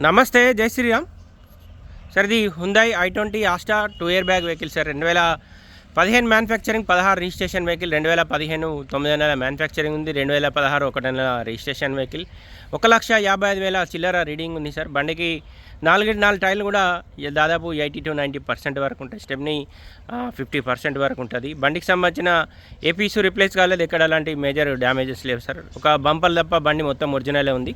నమస్తే జై శ్రీరామ్. సార్ ఇది Hyundai i twenty Asta two airbag vehicle sir. రెండు వేల పదిహేను మ్యానుఫ్యాక్చరింగ్ పదహారు రిజిస్ట్రేషన్ వెహికల్ రెండు వేల పదిహేను తొమ్మిది నెలల మ్యానుఫ్యాక్చరింగ్ ఉంది రెండు వేల పదహారు ఒకటి నెల రిజిస్ట్రేషన్ వెహికల్ ఒక లక్ష యాభై ఐదు వేల చిల్లర రీడింగ్ ఉంది సార్. బండికి నాలుగు నాలుగు టైర్లు కూడా దాదాపు ఎయిటీ టు నైంటీ పర్సెంట్ వరకు ఉంటాయి. స్టెప్ని ఫిఫ్టీ పర్సెంట్ వరకు ఉంటుంది. బండికి సంబంధించిన ఏపీసు రిప్లేస్ కాలేదు. ఎక్కడ అలాంటి మేజర్ డ్యామేజెస్ లేవు సార్. ఒక బంపర్ తప్ప బండి మొత్తం ఒరిజినలే ఉంది.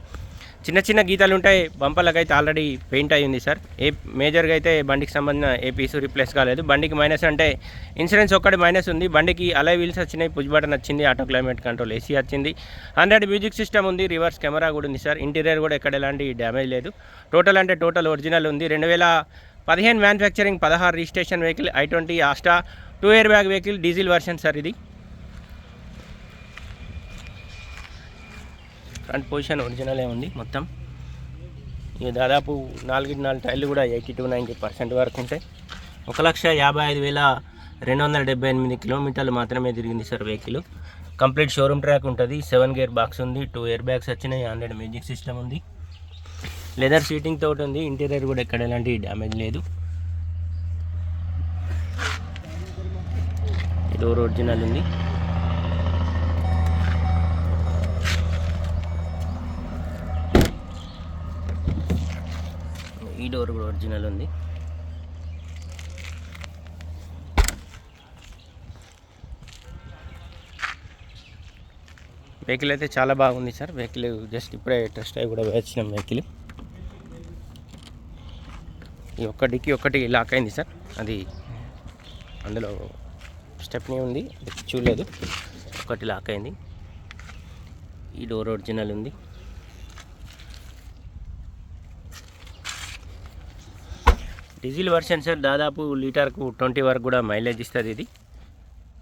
చిన్న చిన్న గీతాలు ఉంటాయి. బంపర్లకు అయితే ఆల్రెడీ పెయింట్ అయ్యింది సార్. ఏ మేజర్గా అయితే బండికి సంబంధించిన ఏ పీసు రీప్లేస్ కాలేదు. బండికి మైనస్ అంటే ఇన్సూరెన్స్ ఒక్కటి మైనస్ ఉంది. బండికి అలై వీల్స్ వచ్చినాయి. పుష్ బటన్ వచ్చింది ఆటో క్లైమేట్ కంట్రోల్ ఏసీ వచ్చింది. హండ్రెడ్ మ్యూజిక్ సిస్టమ్ ఉంది. రివర్స్ కెమెరా కూడా ఉంది సార్. ఇంటీరియర్ కూడా ఎక్కడ ఎలాంటి డ్యామేజ్ లేదు. టోటల్ అంటే టోటల్ ఒరిజినల్ ఉంది. రెండు వేల పదిహేను మ్యానుఫ్యాక్చరింగ్ పదహారు registration vehicle i twenty Asta two airbag vehicle diesel version sir ఇది. ఫ్రంట్ పొజిషన్ ఒరిజినలే ఉంది మొత్తం? ఇక దాదాపు నాలుగు నాలుగు టైర్లు కూడా ఎయిటీ టు నైంటీ పర్సెంట్ వరకు ఉంటాయి. ఒక లక్ష యాభై ఐదు వేల రెండు వందల డెబ్బై ఎనిమిది కిలోమీటర్లు మాత్రమే తిరిగింది sir vehicle. Complete showroom track ఉంటుంది. సెవెన్ గేర్ బాక్స్ ఉంది. టూ ఇయర్ బ్యాగ్స్ వచ్చినాయి. హండ్రెడ్ మ్యూజిక్ సిస్టమ్ ఉంది. లెదర్ సీటింగ్ తోటి ఉంది. ఇంటీరియర్ కూడా ఎక్కడ ఎలాంటి డ్యామేజ్ లేదు. ఈ డోర్ ఒరిజినల్ ఉంది. ఈ డోర్ కూడా ఒరిజినల్ ఉంది. వెహికల్ అయితే చాలా బాగుంది సార్. వెహికల్ జస్ట్ ఇప్పుడే టెస్ట్ డ్రైవ్ కూడా వేసినాం వెహికల్ ఈ ఒక్కటికి ఒకటి ఒక్కటి లాక్ అయింది సార్. అది అందులో స్టెప్నీ ఉంది. అది చూడలేదు. ఒకటి లాక్ అయింది. ఈ డోర్ ఒరిజినల్ ఉంది. డీజిల్ వర్షన్ సార్ దాదాపు లీటర్కు ట్వంటీ వరకు కూడా మైలేజ్ ఇస్తుంది ఇది.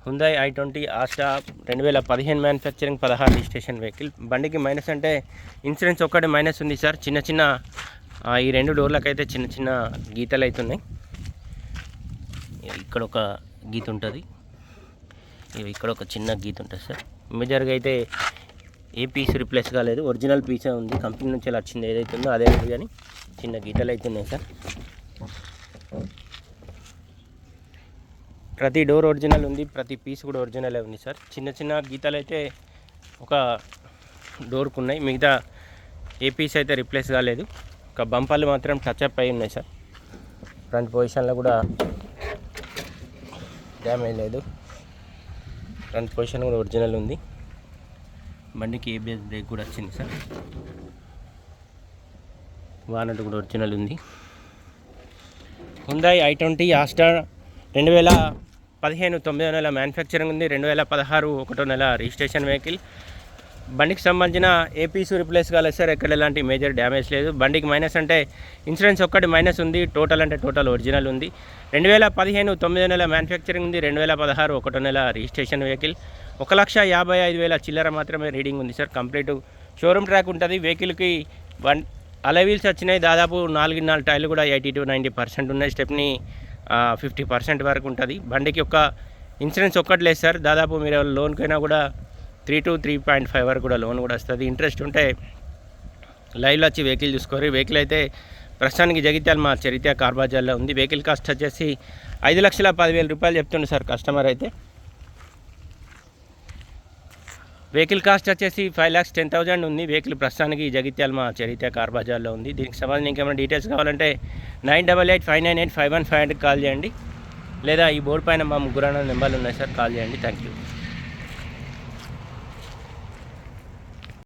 హుందాయ్ ఐ ట్వంటీ ఆస్టా రెండు వేల పదిహేను మ్యానుఫ్యాక్చరింగ్ పదహారు రిజిస్ట్రేషన్ వెహికల్ బండికి మైనస్ అంటే ఇన్సూరెన్స్ ఒక్కటి మైనస్ ఉంది సార్. చిన్న చిన్న ఈ రెండు డోర్లకు అయితే చిన్న చిన్న గీతలు అవుతున్నాయి ఇక్కడ ఒక గీత ఉంటుంది. ఇక్కడ ఒక చిన్న గీత ఉంటుంది సార్. మేజర్గా అయితే ఏ పీస్ రిప్లేస్ కాలేదు. ఒరిజినల్ పీసే ఉంది. కంపెనీ నుంచి అలా వచ్చింది. ఏదైతే ఉందో అదే ఉంది కానీ చిన్న గీతలు అవుతున్నాయి సార్. ప్రతి డోర్ ఒరిజినల్ ఉంది ప్రతి పీస్ కూడా ఒరిజినలే ఉంది సార్. చిన్న చిన్న గీతలు అయితే ఒక డోర్కు ఉన్నాయి మిగతా ఏ పీస్ అయితే రిప్లేస్ కాలేదు. ఒక బంపాలు మాత్రం టచ్ అప్ అయి ఉన్నాయి సార్. ఫ్రంట్ పొజిషన్లో కూడా డ్యామేజ్ లేదు. ఫ్రంట్ పొజిషన్ కూడా ఒరిజినల్ ఉంది. బండికి ఏబిఎస్ బ్రేక్ కూడా వచ్చింది సార్. వానట్ కూడా ఒరిజినల్ ఉంది. హుందాయ్ ఐ ట్వంటీ ఆస్టర్ రెండు వేల పదిహేను తొమ్మిదో నెల మ్యానుఫ్యాక్చరింగ్ ఉంది. రెండు వేల పదహారు ఒకటో నెల రిజిస్ట్రేషన్ వెహికల్ బండికి సంబంధించిన ఏపీసు రిప్లేస్ కాలేదు సార్. ఎక్కడ ఎలాంటి మేజర్ డ్యామేజ్ లేదు. బండికి మైనస్ అంటే ఇన్సూరెన్స్ ఒక్కటి మైనస్ ఉంది. టోటల్ అంటే టోటల్ ఒరిజినల్ ఉంది. రెండు వేల పదిహేను తొమ్మిదో నెల మ్యానుఫ్యాక్చరింగ్ ఉంది. రెండు వేల పదహారు ఒకటో నెల రిజిస్ట్రేషన్ వెహికల్ ఒక లక్ష యాభై ఐదు వేల చిల్లర మాత్రమే రీడింగ్ ఉంది సార్. కంప్లీట్ షోరూమ్ ట్రాక్ ఉంటుంది. వెహికల్కి వన్ అలవీల్స్ వచ్చినాయి. దాదాపు నాలుగు నాలుగు టైర్లు కూడా ఎయిటీ టు నైంటీ పర్సెంట్ ఉన్నాయి. స్టెప్ని ఫిఫ్టీ పర్సెంట్ వరకు ఉంటుంది. బండికి ఒక ఇన్సూరెన్స్ ఒక్కటి లేదు సార్. దాదాపు మీరు లోన్కైనా కూడా three to three point five వరకు కూడా లోన్ కూడా వస్తుంది. ఇంట్రెస్ట్ ఉంటే లైవ్లో వచ్చి వెహికల్ చూసుకోరు. వెహికల్ అయితే ప్రస్తుతానికి జగిత్యాల మా చరిత్ర కార్బాజార్లో ఉంది. వెహికల్ కాస్ట్ వచ్చేసి ఐదు లక్షల పదివేల రూపాయలు చెప్తుండే సార్ కస్టమర్ అయితే. వెహికల్ కాస్ట్ వచ్చేసి ఫైవ్ ల్యాక్స్ టెన్ థౌజండ్ ఉంది. వెహికల్ ప్రస్తుతానికి జగిత్యాల మా చరిత్ర కార్ బజార్లో ఉంది. దీనికి సంబంధించి ఇంకేమైనా డీటెయిల్స్ కావాలంటే nine double eight five nine eight five one five hundred call చేయండి. లేదా ఈ బోర్డు పైన మా ముగ్గురు నెంబర్లు ఉన్నాయి సార్ కాల్ చేయండి. Thank you.